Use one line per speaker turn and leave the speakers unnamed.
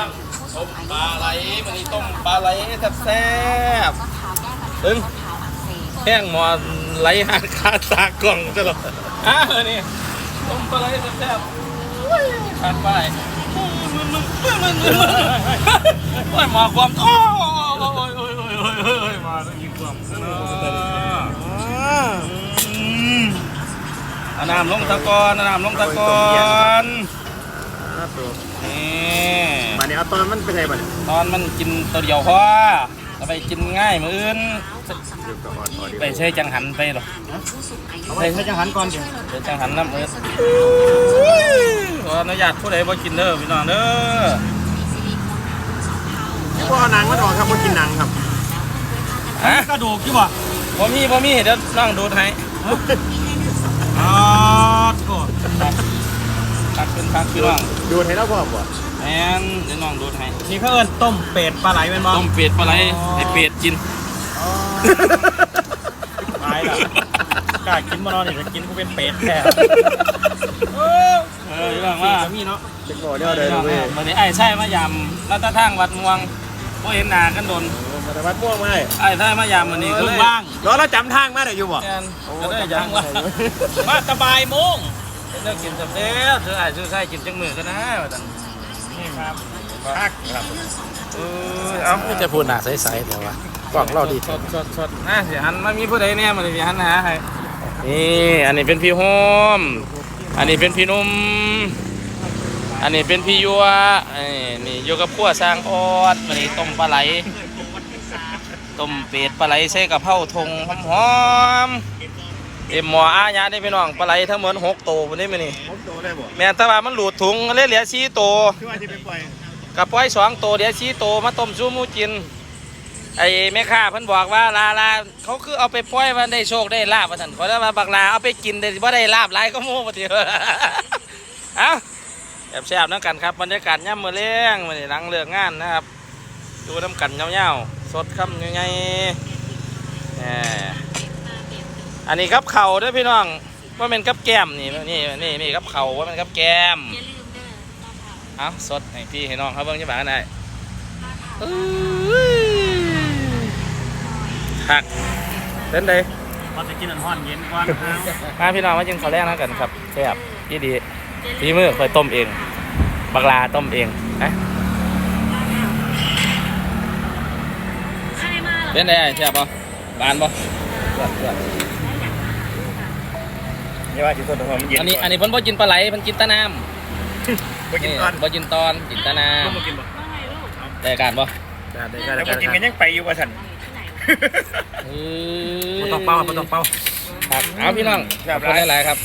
น้องต้มปลาไหลมันนี่ต้มปลาไหลแซ่บๆตึงแห้งหมอนไหลหาคาตากล่องจะหรออะนี่ต้มปลาไหลแซ่บๆขาดไปมึนมึนมึนมึนมึนมึนโอ้ยมาความโอ้ยโอ้ยโอ้ยโอ้ยโอ้ยโอ้ยโอ้ยมาแล้วยิงความอืมเอาน้ำลงตะกอนเอาน้ำลงตะกอน
ครับตัว
นี่
มา เนี่ยเอาตอนมันเป็นไงบ้าง
ตอนมันกินตัวเดียวพอเอาไปกินง่ายมืออื่น
เดี๋ยวก่อนพอดี
ไปใช้จังหันไปหรอ
เอาไว้ให้จังหันก่อนเดี๋ยว
ไปจังหันน้ำเอิร์ดขออนุญาตผู้ใดบ่กินเด้อพี่น้องเด้อ
พ่อเอาหนังมันออกครับว่ากินหนังครับ
ฮะ
กระดูกที่บ่
บ่มีบ่มีเดี๋ยวน้องดูดให้
อ๋อโถ่
ตักขึ้นตักพี่น้อง
ดูดให้เราพ่อบ่
แมนเดี๋ยวน้องดูดให้
นี่เขาเอิ้นต้มเป็ดปลาไหลเป็นบ่
ต้มเป็ดปลาไหลให้เป็ดกิน
ตายละกล้ากินมานอนนี่จะกินกูเป็นเป็ดแท้
เออพี่น้องว่า
มีเนาะเป็นบ่อเนี่ยเลยเว้ย
วันนี้ไอ้ใช่มายำแล้วตะทางวัดม่วงบ่เห็นหน้ากันโดน
มาแต่วัดม่วงมาให้
ไอ้ใช่มายำวันนี้ก็เลย
ว่างรอเราจำทางมาได้อยู่บ่
แม่นก็ได้ยังว่ามาสบายโมง เลิกกินสำเร็จซื้อไอ้ซื้อไส้กินจังมือกันนะว่าซั่น
นี่ครับพักครับ
เออเอา
ไม่จะพูดหนาใสๆแต่ว่ากล่องเราดี
สดสดสดนะสิหันมามีผู้ใดเนี่ยมันสิหันหาให้นี่อันนี้เป็นพี่โฮมอันนี้เป็นพี่หนุ่มอันนี้เป็นพี่ยัวเอ้ยนี่อยู่กับขั้วสร้างออดวันนี้ต้มปลาไหลต้มเป็ดปลาไหลใส่กะเพราทงหอมๆ เอ็มหมออาญาได้พี่น้องปลาไหลทั้งหมดหกตัววันนี้มันนี่
ผมโตได้บ่
แม่นแต่ว่ามันหลุดถุงเลยเหลือสี่ตัว
คือว่าที่ไปปล่อย
กับปล่อยสองตัวเดี๋ยวสี่ตัวมาต้มซูหมูจิน ไอ้แม่ค้าเพิ่นบอกว่าลาลาเขาคือเอาไปปล่อยมันได้โชคได้ลาบว่าซั่นขอได้ว่าบักลาเอาไปกินได้บ่ได้ลาบหลายก็โม่บ่ติเอ้าแซ่บๆนํกันครับบรรยากาศย่ำมื้อแลงมื้อนี้หลังเลิกงานนะครับ ดูน้ำกันยาวๆสดค่ำใหญ่ๆแหม อันนี้กับเข่าวเด้อพี่น้องว่าเป็นกับแก้มนี่นี่นี่นี่กับเข่าวว่าเป็นกับแก้ม
อย่าลืมเด้อนะคะ
เอาสดให้พี่ให้น้องเขาเบิ่งจะบากันได้หักเล่นเลย
เราจะกินอันห้อนเย็นก่อน
มาพี่น้องมากินข้าวแรกนะกันครับแซ่บยี่ดีพี่มือคอยต้มเอง บักลาต้มเองนะ
ใครมาเหรอ
เล่นได้แซ่บปะบานปะ
นี่ว่าที่สุดของมันเย็น
อันนี้อันนี้เพิ่นบ่กินปลาไหลเพิ่นกินแตะน้
บ่ำกินก่อน
บ่กินตอนกินแตะน้
บ่กินบ่
ว่าไงลูกำ
ได้การปะ
ได้ได้แล้วบ่กินกันยังไปอยู่ว่าซั่น
เอ
บ่ต้องเป่าบ่ต้องเป่า
ครับเอาพี่น้องขอบคุณหลายๆครับ